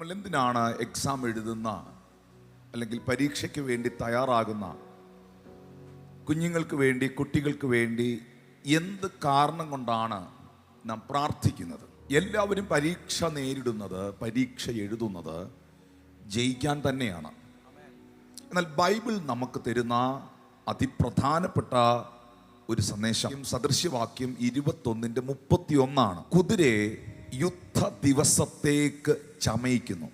നമ്മൾ എന്തിനാണ് എക്സാം എഴുതുന്ന അല്ലെങ്കിൽ പരീക്ഷയ്ക്ക് വേണ്ടി തയ്യാറാകുന്ന? കുഞ്ഞുങ്ങൾക്ക് വേണ്ടി കുട്ടികൾക്ക് വേണ്ടി എന്ത് കാരണം കൊണ്ടാണ് നാം പ്രാർത്ഥിക്കുന്നത്? എല്ലാവരും പരീക്ഷ നേരിടുന്നത് പരീക്ഷ എഴുതുന്നത് ജയിക്കാൻ തന്നെയാണ്. എന്നാൽ ബൈബിൾ നമുക്ക് തരുന്ന അതിപ്രധാനപ്പെട്ട ഒരു സന്ദേശം. സദൃശ്യവാക്യം ഇരുപത്തൊന്നിന്റെ മുപ്പത്തി ഒന്നാണ് കുതിരയെ യുദ്ധ ദിവസത്തേക്ക് ചമയിക്കുന്നു.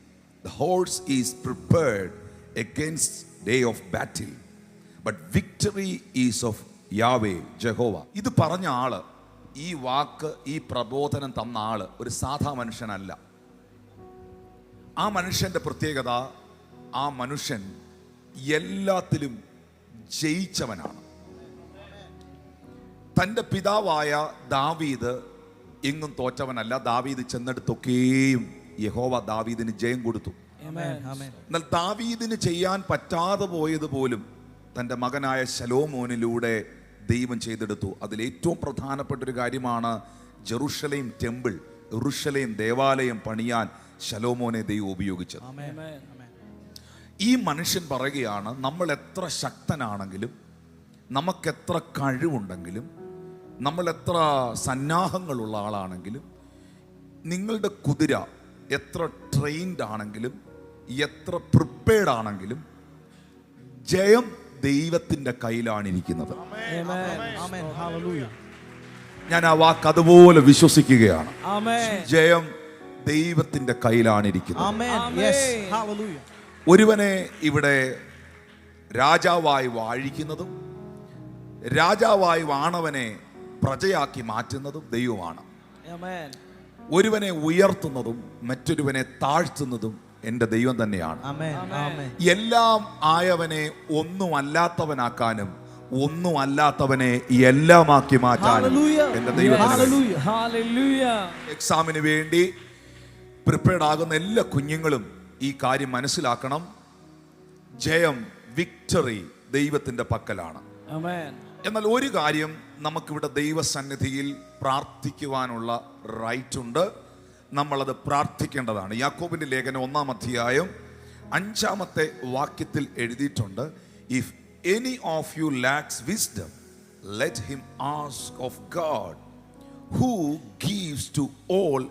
The horse is prepared against day of battle but victory is of Yahweh Jehovah ഇത് പറഞ്ഞ ആൾ ഈ വാക്ക് ഈ പ്രബോധനം തന്ന ആൾ ഒരു സാധാ മനുഷ്യനല്ല. ആ മനുഷ്യന്റെ പ്രത്യേകത ആ മനുഷ്യൻ എല്ലാത്തിലും ജയിച്ചവനാണ്. തന്റെ പിതാവായ ദാവീദ് എങ്ങും തോറ്റവനല്ല ദാവീദ് ചെന്നെടുത്തൊക്കെയും യഹോവ ദാവീദിന് ജയം കൊടുത്തു Amen. Amen. എന്നാൽ ദാവീദിന് ചെയ്യാൻ പറ്റാതെ പോയത് പോലും തന്റെ മകനായ ശലോമോനിലൂടെ ദൈവം ചെയ്തെടുത്തു അതിലേറ്റവും പ്രധാനപ്പെട്ട ഒരു കാര്യമാണ് ജെറുഷലേം ടെമ്പിൾ റുഷലേം ദേവാലയം പണിയാൻ ശലോമോനെ ദൈവം ഉപയോഗിച്ചത് Amen. Amen. ഈ മനുഷ്യൻ പറയുകയാണ് നമ്മൾ എത്ര ശക്തനാണെങ്കിലും നമുക്കെത്ര കഴിവുണ്ടെങ്കിലും നമ്മൾ എത്ര സന്നാഹങ്ങളുള്ള ആളാണെങ്കിലും നിങ്ങളുടെ കുതിര എത്ര ട്രെയിൻഡ് ആണെങ്കിലും എത്ര പ്രിപ്പയർഡ് ആണെങ്കിലും ജയം ദൈവത്തിന്റെ കയ്യിലാണ് ഇരിക്കുന്നത് Amen. Amen. Hallelujah. ഞാൻ ആ വാക്ക് അതുപോലെ വിശ്വസിക്കുകയാണ് ജയം ദൈവത്തിന്റെ കയ്യിലാണ് ഇരിക്കുന്നത് Amen. Yes. Hallelujah. ഒരുവനെ ഇവിടെ രാജാവായി വാഴിക്കുന്നതും രാജാവായി വാണവനെ പ്രജയാക്കി മാറ്റുന്നതും ദൈവമാണ്. ഒരുവനെ ഉയർത്തുന്നതും മറ്റൊരുവനെ താഴ്ത്തുന്നതും എന്റെ ദൈവം തന്നെയാണ്. എല്ലാം ആയവനെ ഒന്നും അല്ലാത്തവനാക്കാനും ഒന്നും അല്ലാത്തവനെ എല്ലാമാക്കി മാറ്റാനും എന്റെ. എക്സാമിന് വേണ്ടി പ്രിപ്പയർഡ് ആകുന്ന എല്ലാ കുഞ്ഞുങ്ങളും ഈ കാര്യം മനസ്സിലാക്കണം ജയം വിക്ടറി ദൈവത്തിന്റെ പക്കലാണ് Amen. എന്നാൽ ഒരു കാര്യം നമുക്കിവിടെ ദൈവസന്നിധിയിൽ പ്രാർത്ഥിക്കുവാനുള്ള റൈറ്റ് ഉണ്ട് നമ്മളത് പ്രാർത്ഥിക്കേണ്ടതാണ്. യാക്കോബിന്റെ ലേഖനം ഒന്നാം അധ്യായം അഞ്ചാമത്തെ വാക്യത്തിൽ എഴുതിയിട്ടുണ്ട് if any of you lacks wisdom let him ask of God who gives to all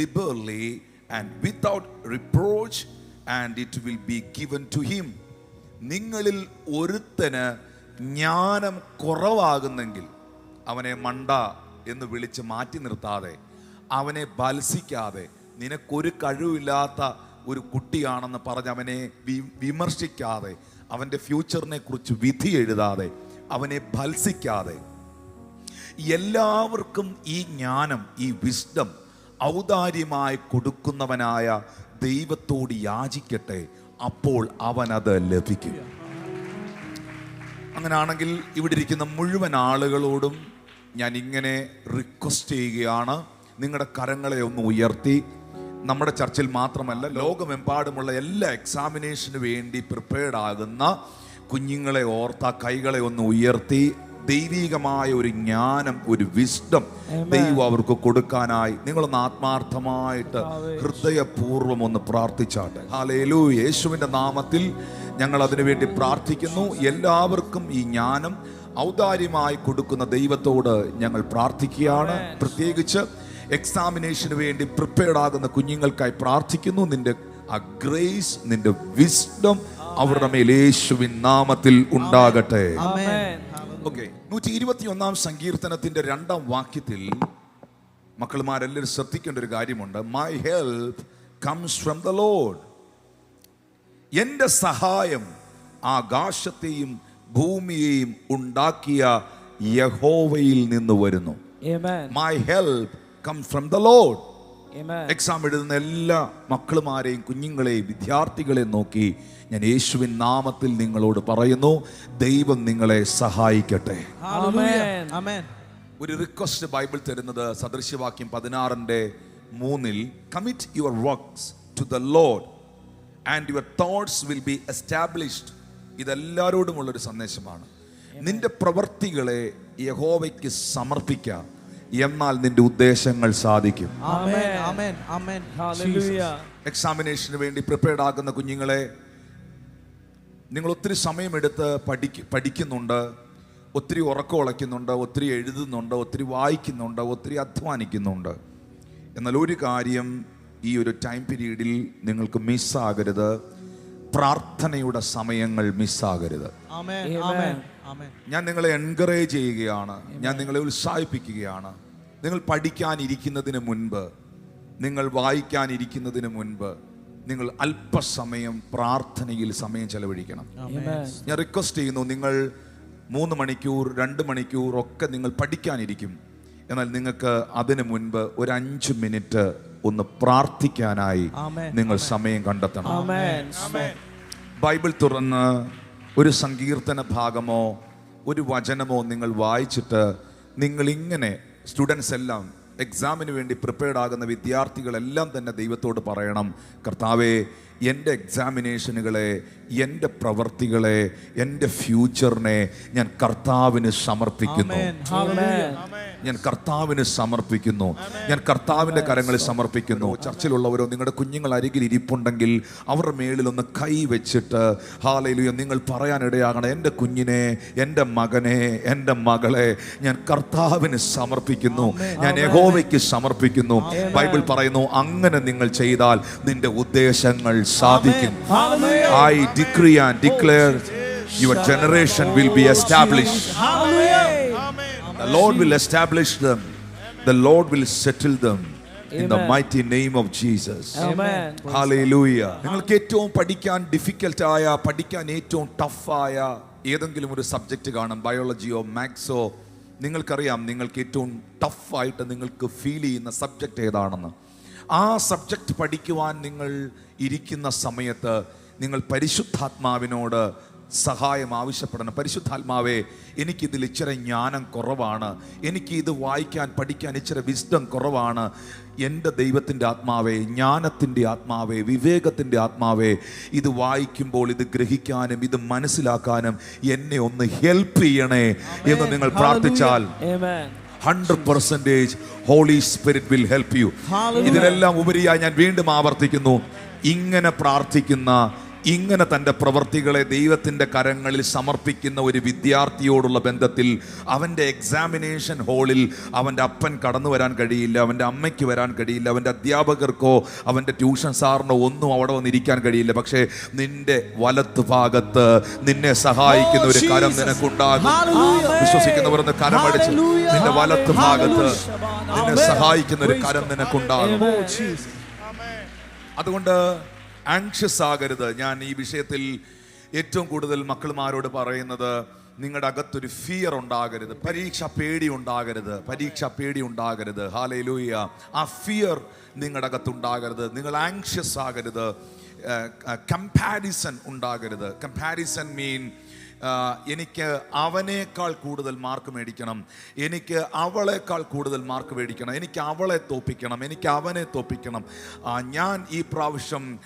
liberally and without reproach and it will be given to him നിങ്ങളിൽ ഒരുത്തന് ജ്ഞാനം കുറവാകുന്നെങ്കിൽ അവനെ മണ്ട എന്ന് വിളിച്ച് മാറ്റി നിർത്താതെ അവനെ ബത്സിക്കാതെ നിനക്കൊരു കഴിവില്ലാത്ത ഒരു കുട്ടിയാണെന്ന് പറഞ്ഞ് അവനെ വിമർശിക്കാതെ അവന്റെ ഫ്യൂച്ചറിനെ കുറിച്ച് വിധി എഴുതാതെ അവനെ ഭത്സിക്കാതെ. എല്ലാവർക്കും ഈ ജ്ഞാനം ഈ വിസ്ഡം ഔദാര്യമായി കൊടുക്കുന്നവനായ ദൈവത്തോട് യാചിക്കട്ടെ അപ്പോൾ അവനത് ലഭിക്കും. അങ്ങനെയാണെങ്കിൽ ഇവിടെ ഇരിക്കുന്ന മുഴുവൻ ആളുകളോടും ഞാൻ ഇങ്ങനെ റിക്വസ്റ്റ് ചെയ്യുകയാണ്. നിങ്ങളുടെ കരങ്ങളെ ഒന്ന് ഉയർത്തി. നമ്മുടെ ചർച്ചിൽ മാത്രമല്ല ലോകമെമ്പാടുമുള്ള എല്ലാ എക്സാമിനേഷന് വേണ്ടി പ്രിപ്പയർഡ് ആകുന്ന കുഞ്ഞുങ്ങളെ ഓർത്ത കൈകളെ ഒന്ന് ഉയർത്തി. ദൈവീകമായ ഒരു ജ്ഞാനം ഒരു വിസ്ഡം ദൈവം അവർക്ക് കൊടുക്കാനായി നിങ്ങളൊന്ന് ആത്മാർത്ഥമായിട്ട് ഹൃദയപൂർവം ഒന്ന് പ്രാർത്ഥിച്ചാട്ടെ. ഹാലേലു യേശുവിന്റെ നാമത്തിൽ ഞങ്ങൾ അതിനുവേണ്ടി പ്രാർത്ഥിക്കുന്നു. എല്ലാവർക്കും ഈ ജ്ഞാനം ഔദാര്യമായി കൊടുക്കുന്ന ദൈവത്തോട് ഞങ്ങൾ പ്രാർത്ഥിക്കുകയാണ്. പ്രത്യേകിച്ച് എക്സാമിനേഷന് വേണ്ടി പ്രിപ്പയർഡ് ആകുന്ന കുഞ്ഞുങ്ങൾക്കായി പ്രാർത്ഥിക്കുന്നു. നിന്റെ ആ ഗ്രേസ് നിന്റെ വിസ്ഡം അവരുടെ മേൽ യേശുവിൻ നാമത്തിൽ ഉണ്ടാകട്ടെ. ഓക്കെ നൂറ്റി ഇരുപത്തി ഒന്നാം സങ്കീർത്തനത്തിന്റെ രണ്ടാം വാക്യത്തിൽ മക്കളുമാരെല്ലാവരും ശ്രദ്ധിക്കേണ്ട ഒരു കാര്യമുണ്ട്. My help comes from the Lord എന്റെ സഹായം ആകാശത്തെയും ഭൂമിയെയും ഉണ്ടാക്കിയ യഹോവയിൽ നിന്ന് വരുന്നു. My help come from the Lord. Exam എഴുതുന്ന എല്ലാ മക്കളുമാരെയും കുഞ്ഞുങ്ങളെയും വിദ്യാർത്ഥികളെയും നോക്കി ഞാൻ യേശുവിൻ നാമത്തിൽ നിങ്ങളോട് പറയുന്നു ദൈവം നിങ്ങളെ സഹായിക്കട്ടെ. ഒരു റിക്വസ്റ്റ് ബൈബിൾ തരുന്നത് സദൃശ്യവാക്യം പതിനാറിന്റെ മൂന്നിൽ commit your works to the Lord and your thoughts will be established ഇതെല്ലാവരോടുമുള്ളൊരു സന്ദേശമാണ്. നിന്റെ പ്രവൃത്തികളെ യഹോവയ്ക്ക് സമർപ്പിക്കാം. എന്നാൽ നിന്റെ ഉദ്ദേശങ്ങൾ സാധിക്കും. Amen. Amen. Amen. Hallelujah. എക്സാമിനേഷന് വേണ്ടി പ്രിപ്പയർഡ് ആകുന്ന കുഞ്ഞുങ്ങളെ നിങ്ങൾ ഒത്തിരി സമയമെടുത്ത് പഠിക്ക പഠിക്കുന്നുണ്ട്. ഒത്തിരി ഉറക്കം ഉളയ്ക്കുന്നുണ്ട് ഒത്തിരി എഴുതുന്നുണ്ട് ഒത്തിരി വായിക്കുന്നുണ്ട് ഒത്തിരി അധ്വാനിക്കുന്നുണ്ട്. എന്നാൽ ഒരു കാര്യം ഈ ഒരു ടൈം പീരീഡിൽ നിങ്ങൾക്ക് മിസ്സാകരുത് പ്രാർത്ഥനയുടെ സമയങ്ങൾ മിസ്സാകരുത്. ഞാൻ നിങ്ങളെ എൻകറേജ് ചെയ്യുകയാണ്. ഞാൻ നിങ്ങളെ ഉത്സാഹിപ്പിക്കുകയാണ്. നിങ്ങൾ പഠിക്കാനിരിക്കുന്നതിന് മുൻപ് നിങ്ങൾ വായിക്കാനിരിക്കുന്നതിന് മുൻപ് നിങ്ങൾ അല്പസമയം പ്രാർത്ഥനയിൽ സമയം ചെലവഴിക്കണം. ഞാൻ റിക്വസ്റ്റ് ചെയ്യുന്നു നിങ്ങൾ മൂന്ന് മണിക്കൂർ രണ്ട് മണിക്കൂർ ഒക്കെ നിങ്ങൾ പഠിക്കാനിരിക്കും. എന്നാൽ നിങ്ങൾക്ക് അതിനു മുൻപ് ഒരു അഞ്ച് മിനിറ്റ് ഒന്ന് പ്രാർത്ഥിക്കാനായി നിങ്ങൾ സമയം കണ്ടെത്തണം. ബൈബിൾ തുറന്ന് ഒരു സങ്കീർത്തന ഭാഗമോ ഒരു വചനമോ നിങ്ങൾ വായിച്ചിട്ട് നിങ്ങൾ ഇങ്ങനെ സ്റ്റുഡൻസ് എല്ലാം എക്സാമിന് വേണ്ടി പ്രിപ്പയർഡ് ആകുന്ന വിദ്യാർത്ഥികളെല്ലാം തന്നെ ദൈവത്തോട് പറയണം. കർത്താവേ എന്റെ എക്സാമിനേഷനുകളെ എന്റെ പ്രവർത്തികളെ എന്റെ ഫ്യൂച്ചറിനെ ഞാൻ കർത്താവിന് സമർപ്പിക്കുന്നു. ഞാൻ കർത്താവിന് സമർപ്പിക്കുന്നു. ഞാൻ കർത്താവിന്റെ കരങ്ങളിൽ സമർപ്പിക്കുന്നു. ചർച്ചിലുള്ളവരോ നിങ്ങളുടെ കുഞ്ഞുങ്ങൾ അരികിൽ ഇരിപ്പുണ്ടെങ്കിൽ അവരുടെ മേളിലൊന്ന് കൈ വെച്ചിട്ട് ഹാലയിലു നിങ്ങൾ പറയാനിടയാകണം എന്റെ കുഞ്ഞിനെ എന്റെ മകനെ എന്റെ മകളെ ഞാൻ കർത്താവിന് സമർപ്പിക്കുന്നു. ഞാൻ യഹോവയ്ക്ക് സമർപ്പിക്കുന്നു. ബൈബിൾ പറയുന്നു അങ്ങനെ നിങ്ങൾ ചെയ്താൽ നിന്റെ ഉദ്ദേശങ്ങൾ സാധിക്കും. I decree and declare your generation will be establish The Lord will establish them. The Lord will settle them in the mighty name of Jesus. Amen. Hallelujah. നിങ്ങൾക്ക് ഏറ്റവും പഠിക്കാൻ ഡിഫിക്കൽട്ട് ആയ പഠിക്കാൻ ഏറ്റവും ടഫായ ഏതെങ്കിലും ഒരു സബ്ജക്റ്റ് കാണും ബയോളജിയോ മാത്സോ നിങ്ങൾക്കറിയാം നിങ്ങൾക്ക് ഏറ്റവും ടഫായിട്ട് നിങ്ങൾക്ക് ഫീൽ ചെയ്യുന്ന സബ്ജക്റ്റ് ഏതാണെന്ന് ആ സബ്ജക്റ്റ് പഠിക്കുവാൻ നിങ്ങൾ ഇരിക്കുന്ന സമയത്ത് നിങ്ങൾ പരിശുദ്ധാത്മാവിനോട് സഹായം ആവശ്യപ്പെടണം. പരിശുദ്ധാത്മാവേ എനിക്കിതിൽ ഇച്ചിരി ജ്ഞാനം കുറവാണ്. എനിക്ക് ഇത് വായിക്കാൻ പഠിക്കാൻ ഇച്ചിരി വിസ്ഡം കുറവാണ്. എന്റെ ദൈവത്തിന്റെ ആത്മാവേ ജ്ഞാനത്തിന്റെ ആത്മാവേ വിവേകത്തിന്റെ ആത്മാവേ ഇത് വായിക്കുമ്പോൾ ഇത് ഗ്രഹിക്കാനും ഇത് മനസ്സിലാക്കാനും എന്നെ ഒന്ന് ഹെൽപ്പ് ചെയ്യണേ എന്ന് നിങ്ങൾ പ്രാർത്ഥിച്ചാൽ. Hundred percentage Holy Spirit will help you. ഇതിനെല്ലാം ഉപരിയായി ഞാൻ വീണ്ടും ആവർത്തിക്കുന്നു. ഇങ്ങനെ പ്രാർത്ഥിക്കുന്ന ഇങ്ങനെ തന്റെ പ്രവർത്തികളെ ദൈവത്തിന്റെ കരങ്ങളിൽ സമർപ്പിക്കുന്ന ഒരു വിദ്യാർത്ഥിയോടുള്ള ബന്ധത്തിൽ അവന്റെ എക്സാമിനേഷൻ ഹാളിൽ അവന്റെ അപ്പൻ കടന്നു വരാൻ കഴിയില്ല അവന്റെ അമ്മയ്ക്ക് വരാൻ കഴിയില്ല അവന്റെ അധ്യാപകർക്കോ അവന്റെ ട്യൂഷൻ സാറിനോ ഒന്നും അവിടെ വന്നിരിക്കാൻ കഴിയില്ല. പക്ഷേ നിന്റെ വലത്ത് ഭാഗത്ത് നിന്നെ സഹായിക്കുന്ന ഒരു കരം നിനക്കുണ്ടാകും. Hallelujah. വിശ്വസിക്കുന്നവർ ഒന്ന് കരമടിച്ച്. നിന്റെ വലത്ത് ഭാഗത്ത് നിന്നെ സഹായിക്കുന്ന ഒരു കരം നിനക്കുണ്ടാകും. Oh, അതുകൊണ്ട് ആങ്ഷ്യസ് ആകരുത് ഞാൻ ഈ വിഷയത്തിൽ ഏറ്റവും കൂടുതൽ മക്കളുമാരോട് പറയുന്നത് നിങ്ങളുടെ അകത്തൊരു ഫിയർ ഉണ്ടാകരുത്. പരീക്ഷ പേടി ഉണ്ടാകരുത്. പരീക്ഷ പേടി ഉണ്ടാകരുത്. ഹാലയിലൂയ ആ ഫിയർ നിങ്ങളുടെ അകത്തുണ്ടാകരുത്. നിങ്ങൾ ആങ്ഷ്യസ് ആകരുത്. കമ്പാരിസൺ ഉണ്ടാകരുത്. കമ്പാരിസൺ മീൻ എനിക്ക് അവനേക്കാൾ കൂടുതൽ മാർക്ക് മേടിക്കണം. എനിക്ക് അവളേക്കാൾ കൂടുതൽ മാർക്ക് മേടിക്കണം. എനിക്ക് അവളെ തോപ്പിക്കണം. എനിക്ക് അവനെ തോപ്പിക്കണം. ഞാൻ ഈ പ്രാവശ്യം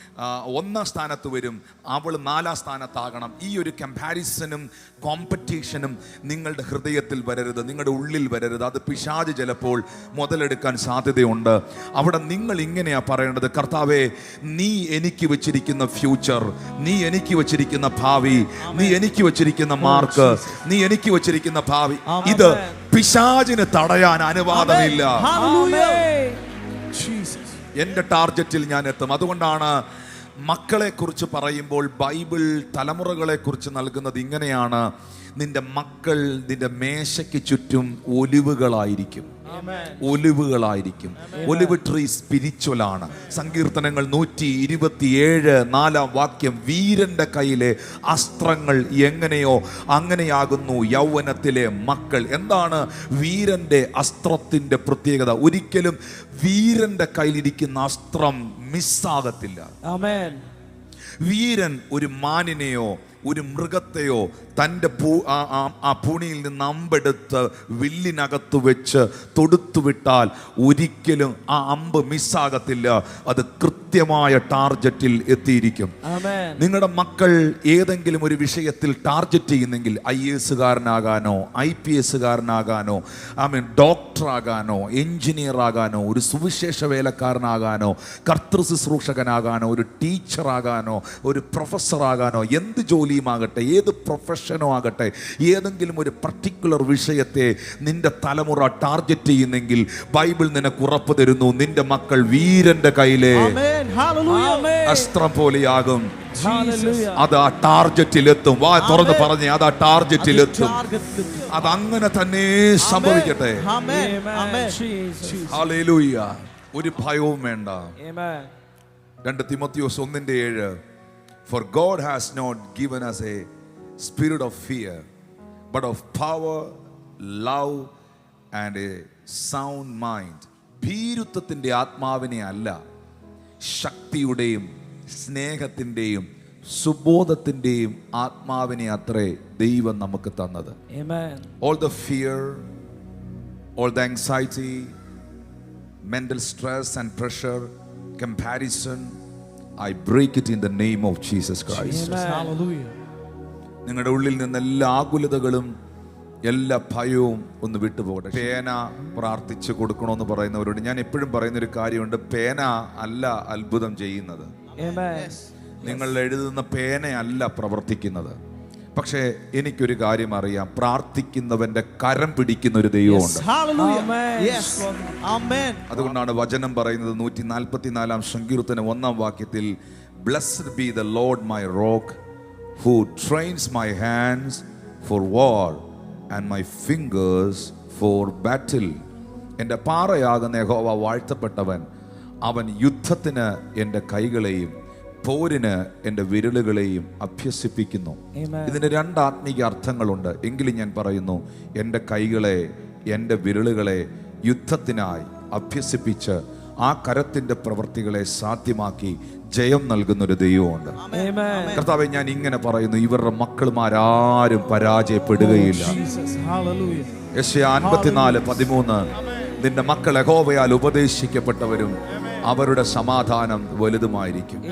ഒന്നാം സ്ഥാനത്ത് വരും. അവൾ നാലാം സ്ഥാനത്താകണം. ഈ ഒരു കമ്പാരിസനും കോമ്പറ്റീഷനും നിങ്ങളുടെ ഹൃദയത്തിൽ വരരുത്. നിങ്ങളുടെ ഉള്ളിൽ വരരുത്. അത് പിശാജ് ചിലപ്പോൾ മുതലെടുക്കാൻ സാധ്യതയുണ്ട്. അവിടെ നിങ്ങൾ ഇങ്ങനെയാണ് പറയേണ്ടത്. കർത്താവെ നീ എനിക്ക് വെച്ചിരിക്കുന്ന ഫ്യൂച്ചർ നീ എനിക്ക് വെച്ചിരിക്കുന്ന ഭാവി നീ എനിക്ക് വെച്ചിരിക്കുന്ന മാർക്ക് നീ എനിക്ക് വെച്ചിരിക്കുന്ന ഭാവി. ഇത് പിശാചിന് തടയാൻ അനുവാദമില്ല. എന്റെ. എന്റെ ടാർഗറ്റിൽ ഞാൻ എത്തും. അതുകൊണ്ടാണ് മക്കളെ കുറിച്ച് പറയുമ്പോൾ ബൈബിൾ തലമുറകളെ കുറിച്ച് നൽകുന്നത് ഇങ്ങനെയാണ്. നിന്റെ മക്കൾ നിന്റെ മേശയ്ക്ക് ചുറ്റും ഒലിവുകളായിരിക്കും. ഒലിവുകളായിരിക്കും. ഒലിവ് ട്രീ സ്പിരിച്വൽ ആണ്. സങ്കീർത്തനങ്ങൾ നൂറ്റി ഇരുപത്തിയേഴ് നാലാം വാക്യം വീരന്റെ കയ്യിലെ അസ്ത്രങ്ങൾ എങ്ങനെയോ അങ്ങനെയാകുന്നു യൗവനത്തിലെ മക്കൾ. എന്താണ് വീരന്റെ അസ്ത്രത്തിന്റെ പ്രത്യേകത? ഒരിക്കലും വീരന്റെ കയ്യിലിരിക്കുന്ന അസ്ത്രം മിസ്സാകത്തില്ല. വീരൻ ഒരു മാനിനെയോ ഒരു മൃഗത്തെയോ തന്റെ പൂ ആ പൂണിയിൽ നിന്ന് അമ്പെടുത്ത് വില്ലിനകത്ത് വെച്ച് തൊടുത്തു വിട്ടാൽ ഒരിക്കലും ആ അമ്പ് മിസ്സാകത്തില്ല അത് കൃത്യമായ ടാർജറ്റിൽ എത്തിയിരിക്കും. നിങ്ങളുടെ മക്കൾ ഏതെങ്കിലും ഒരു വിഷയത്തിൽ ടാർജറ്റ് ചെയ്യുന്നെങ്കിൽ ഐ എസുകാരനാകാനോ ഐ പി എസുകാരനാകാനോ ഐ മീൻ ഡോക്ടറാകാനോ എഞ്ചിനീയർ ആകാനോ ഒരു സുവിശേഷ വേലക്കാരനാകാനോ കർത്തൃ ശുശ്രൂഷകനാകാനോ ഒരു ടീച്ചറാകാനോ ഒരു പ്രൊഫസറാകാനോ എന്ത് ജോലിയുമാകട്ടെ ഏത് പ്രൊഫഷനോ ആകട്ടെ ഏതെങ്കിലും ഒരു പർട്ടിക്കുലർ വിഷയത്തെ നിന്റെ തലമുറ ടാർഗറ്റ് ചെയ്യുന്നെങ്കിൽ ബൈബിൾ നിനക്ക് ഉറപ്പ് തരുന്നു. നിന്റെ മക്കൾ വീരന്റെ കയ്യിലെ. അസ്ത്രം പോലെയാകും. അത് ആ ടാർജറ്റിലെത്തും വാ തുറന്ന്. പറഞ്ഞേ അത് ആ ടാർജറ്റിലെത്തും എത്തും അത് അങ്ങനെ തന്നെ സംഭവിക്കട്ടെ. ഒരു ഭയവും വേണ്ട. രണ്ട് തിമത്തിയോസ് ഒന്നിന്റെ ഏഴ്. For God has not given us a Spirit of fear but of power love and a sound mind ഭീരുത്വത്തിൻ്റെ ആത്മാവിനെ അല്ല ശക്തിയുടെയും സ്നേഹത്തിൻ്റെയും സുബോധത്തിൻ്റെയും ആത്മാവിനെ അത്രേ ദൈവം നമുക്ക് തന്നത് Amen. all the fear, all the anxiety, mental stress and pressure, comparison, I break it in the name of Jesus Christ. Amen. Hallelujah. നിങ്ങളുടെ ഉള്ളിൽ നിന്ന് എല്ലാ ആകുലതകളും എല്ലാ ഭയവും ഒന്ന് വിട്ടുപോകട്ടെ. പേന പ്രാർത്ഥിച്ചു കൊടുക്കണമെന്ന് പറയുന്നവരോട് ഞാൻ എപ്പോഴും പറയുന്ന ഒരു കാര്യമുണ്ട് പേന അല്ല അത്ഭുതം ചെയ്യുന്നത്. നിങ്ങൾ എഴുതുന്ന പേനയല്ല പ്രവർത്തിക്കുന്നത്. പക്ഷേ എനിക്കൊരു കാര്യം അറിയാം പ്രാർത്ഥിക്കുന്നവന്റെ കരം പിടിക്കുന്ന ഒരു ദൈവമുണ്ട് Hallelujah. Amen. അതുകൊണ്ടാണ് വചനം പറയുന്നത് നൂറ്റി നാൽപ്പത്തിനാലാം സങ്കീർത്തന ഒന്നാം വാക്യത്തിൽ blessed be the Lord my rock who trains my hands for war and my fingers for battle. എന്റെ പാറയാകുന്ന യഹോവ വാഴ്ത്തപ്പെട്ടവൻ അവൻ യുദ്ധത്തിന് എന്റെ കൈകളെയും പോരിന് എന്റെ വിരലുകളെയും അഭ്യസിപ്പിക്കുന്നു. ഇതിന് രണ്ട് ആത്മീക അർത്ഥങ്ങളുണ്ട് എങ്കിലും ഞാൻ പറയുന്നു എന്റെ കൈകളെ എന്റെ വിരലുകളെ യുദ്ധത്തിനായി അഭ്യസിപ്പിച്ച് ആ കരത്തിന്റെ പ്രവൃത്തികളെ സാധ്യമാക്കി ജയം നൽകുന്ന ഒരു ദൈവമുണ്ട്. കർത്താവെ ഞാൻ ഇങ്ങനെ പറയുന്നു ഇവരുടെ മക്കളുമാരാരും പരാജയപ്പെടുകയില്ല അൻപത്തിനാല് പതിമൂന്ന് നിന്റെ മക്കൾ യഹോവയാൽ ഉപദേശിക്കപ്പെട്ടവരും അവരുടെ സമാധാനം വലുതുമായിരിക്കും.